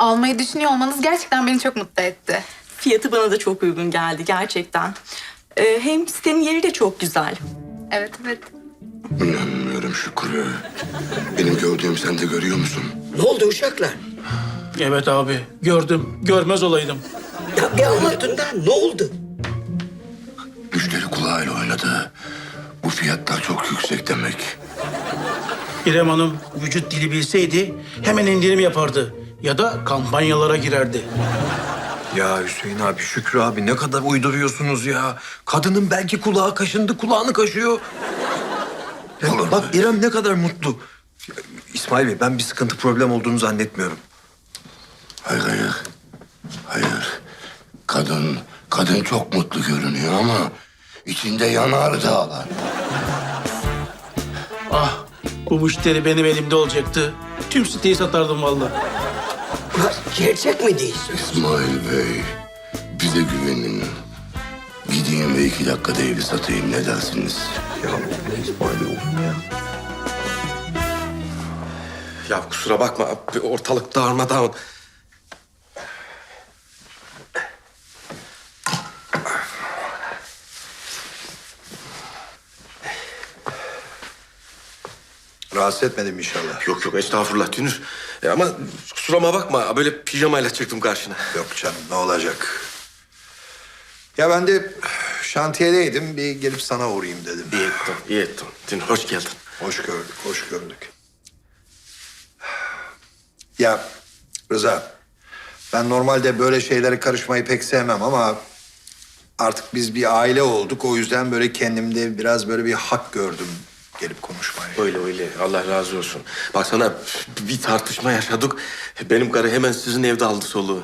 almayı düşünüyor olmanız gerçekten beni çok mutlu etti. Fiyatı bana da çok uygun geldi gerçekten. Ee, hem sitenin yeri de çok güzel. Evet evet. İnanmıyorum Şükrü. Benim gördüğüm sen de görüyor musun? Ne oldu uşaklar? Evet abi gördüm. Görmez olaydım. Ya bir anlatın da ne oldu? Müşteri kulağıyla oynadı. Bu fiyatlar çok yüksek demek. İrem Hanım vücut dili bilseydi hemen indirim yapardı. Ya da kampanyalara girerdi. Ya Hüseyin abi, Şükrü abi ne kadar uyduruyorsunuz ya. Kadının belki kulağı kaşındı, kulağını kaşıyor. Ya bak İrem ne kadar mutlu. Ya, İsmail Bey ben bir sıkıntı problem olduğunu zannetmiyorum. Hayır hayır. Hayır. Kadın, kadın çok mutlu görünüyor ama içinde yanar dağlar. Ah bu müşteri benim elimde olacaktı. Tüm siteyi satardım vallahi. Ulan gerçek mi değilsin? İsmail Bey, bize güvenin. Gideyim ve iki dakikada evi satayım ne dersiniz? Ya ne İsmail Bey olur mu ya? Ya kusura bakma bir ortalık darmadağın. Rahatsız etmedim inşallah. Yok yok estağfurullah Dünür. E, ama kusuruma bakma böyle pijamayla çıktım karşına. Yok canım ne olacak? Ya ben de şantiyedeydim. Bir gelip sana uğrayayım dedim. İyi ettin, iyi ettin. Dünür hoş geldin. Hoş gördük, hoş gördük. Ya Rıza, ben normalde böyle şeylere karışmayı pek sevmem ama artık biz bir aile olduk. O yüzden böyle kendimde biraz böyle bir hak gördüm gelip konuşmaya. Öyle öyle Allah razı olsun. Baksana bir tartışma yaşadık. Benim karı hemen sizin evde aldı soluğu.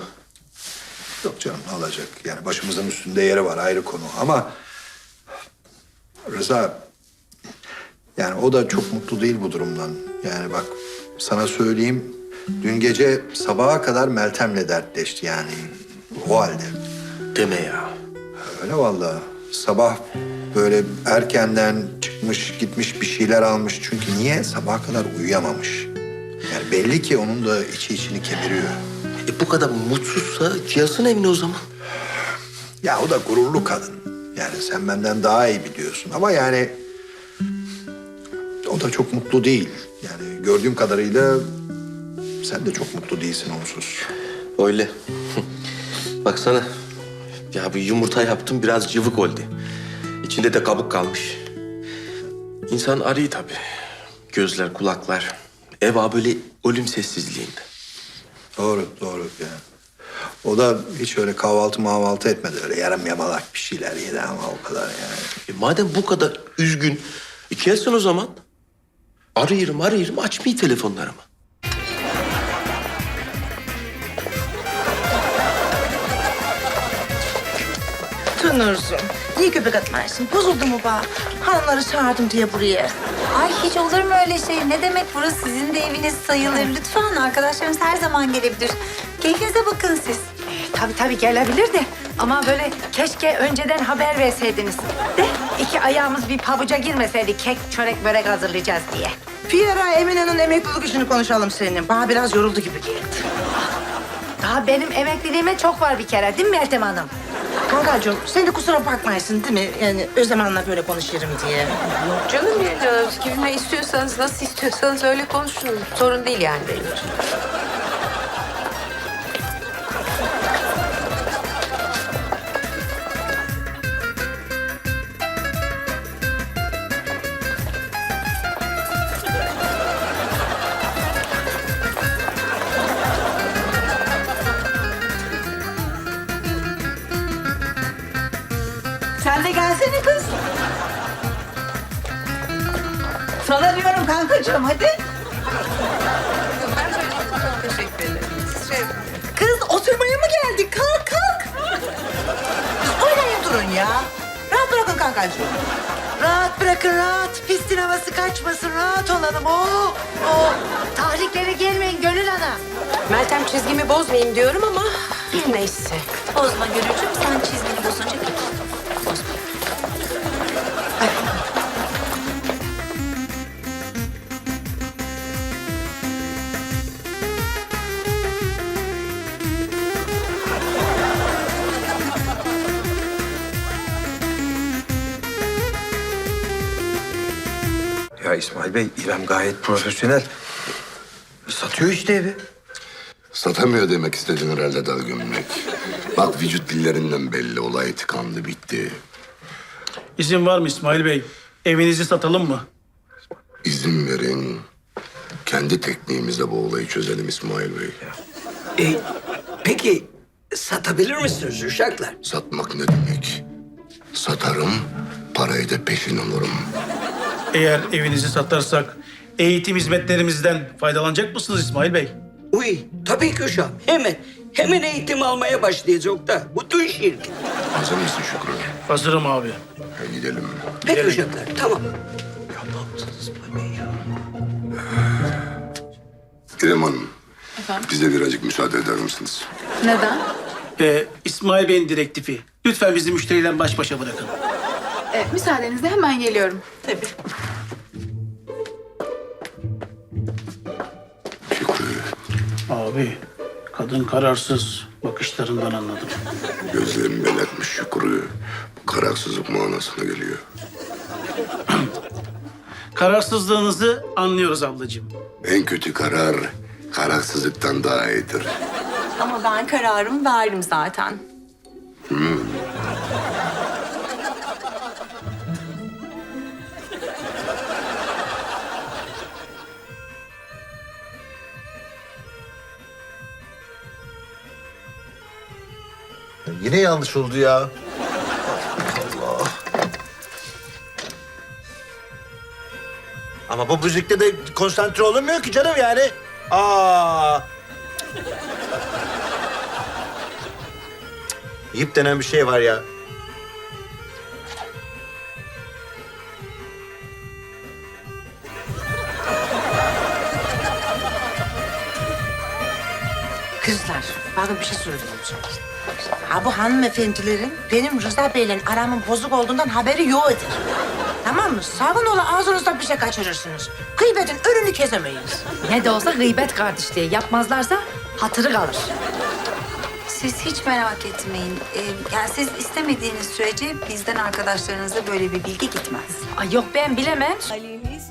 Yok canım ne olacak? Yani başımızın üstünde yeri var ayrı konu ama Rıza yani o da çok mutlu değil bu durumdan. Yani bak sana söyleyeyim dün gece sabaha kadar Meltem'le dertleşti yani o halde. Deme ya. Öyle vallahi. Sabah böyle erkenden çıkmış gitmiş bir şeyler almış. Çünkü niye? Sabaha kadar uyuyamamış. Yani belli ki onun da içi içini kemiriyor. E, bu kadar mutsuzsa Cihaz'ın evine o zaman. Ya o da gururlu kadın. Yani sen benden daha iyi biliyorsun ama yani o da çok mutlu değil. Yani gördüğüm kadarıyla sen de çok mutlu değilsin onsuz. Öyle. Baksana. Ya bir yumurta yaptım biraz cıvık oldu. İçinde de kabuk kalmış. İnsan arıyor tabii. Gözler, kulaklar. Eva böyle ölüm sessizliğinde. Doğru, doğru yani. O da hiç öyle kahvaltı mahvaltı etmedi. Öyle yarım yamalak bir şeyler yedi ama o kadar yani. E madem bu kadar üzgün, gelsin o zaman. Arıyorum, arıyorum, açmıyor telefonlarımı. Tınırsın. Niye göbek atmarsın? Bozuldu mu bağ? Hanımları çağırdım diye buraya. Ay hiç olur mu öyle şey? Ne demek burası sizin de eviniz sayılır. Lütfen arkadaşlarımız her zaman gelebilir. Keyfinize bakın siz. Tabii tabii gelebilir de ama böyle keşke önceden haber verseydiniz. De iki ayağımız bir pabuca girmeseydi kek, çörek, börek hazırlayacağız diye. Bir ara Emine'nin emeklilik işini konuşalım seninle. Bana biraz yoruldu gibi geldi. Daha benim emekliliğime çok var bir kere değil mi Meltem Hanım? Kankacığım sen de kusura bakmaysın değil mi? Yani Özlem Hanım'la böyle konuşurum diye. Canım ya, kimle istiyorsanız, nasıl istiyorsanız öyle konuşun. Sorun değil yani benim için. Sen de gelsene kız. Sana diyorum kankacığım hadi. Teşekkür ederim. Şey, Kız oturmaya mı geldik? Kalk kalk. Kız oynayın durun ya. Rahat bırakın kankacığım. Rahat bırakın rahat. Pistin havası kaçmasın. Rahat olalım. Oo, oo. Tahriklere gelmeyin Gönül Ana. Meltem çizgimi bozmayayım diyorum ama neyse. Bozma Gönülcüm. Sen çizgini bozunca İsmail Bey, İrem gayet profesyonel. Satıyor işte evi. Satamıyor demek istedin herhalde dal gömlek. Bak vücut dillerinden belli olay tıkandı bitti. İzin var mı İsmail Bey? Evinizi satalım mı? İzin verin. Kendi tekniğimizle bu olayı çözelim İsmail Bey. E, peki satabilir misiniz uşaklar? Satmak ne demek? Satarım, parayı da peşin alırım. Eğer evinizi satarsak eğitim hizmetlerimizden faydalanacak mısınız İsmail Bey? Uy tabii ki uşağım. Hemen, hemen eğitim almaya başlayacak da. Bütün şirket. Hazır mısın Şükrü? Hazırım abi. Hadi gidelim. Peki uşaklar tamam. İrem Hanım, Efendim? bize birazcık müsaade eder misiniz? Neden? Ee, İsmail Bey'in direktifi. Lütfen bizi müşteriyle baş başa bırakın. Ee, müsaadenizle hemen geliyorum. Tabii. Şükrü, Abi, kadın kararsız. Bakışlarından anladım. gözlerim belirtmiş Şükrü. Bu kararsızlık manasına geliyor. Kararsızlığınızı anlıyoruz ablacığım. En kötü karar kararsızlıktan daha iyidir. Ama ben kararımı verdim zaten. Yine yanlış oldu ya. Allah. Ama bu müzikte de konsantre olunmuyor ki canım yani. Aa. Yip denen bir şey var ya. Kızlar, bakın bir şey söyleyeceğim. Ha bu hanımefendilerin benim Rıza Bey'le aramın bozuk olduğundan haberi yoktur. Tamam mı? Sakın ola ağzınızdan bir şey kaçırırsınız. Gıybetin önünü kesemeyiz. Ne de olsa gıybet kardeşliği. Yapmazlarsa hatırı kalır. Siz hiç merak etmeyin. Ee, yani siz istemediğiniz sürece bizden arkadaşlarınıza böyle bir bilgi gitmez. Ay yok ben bilemem.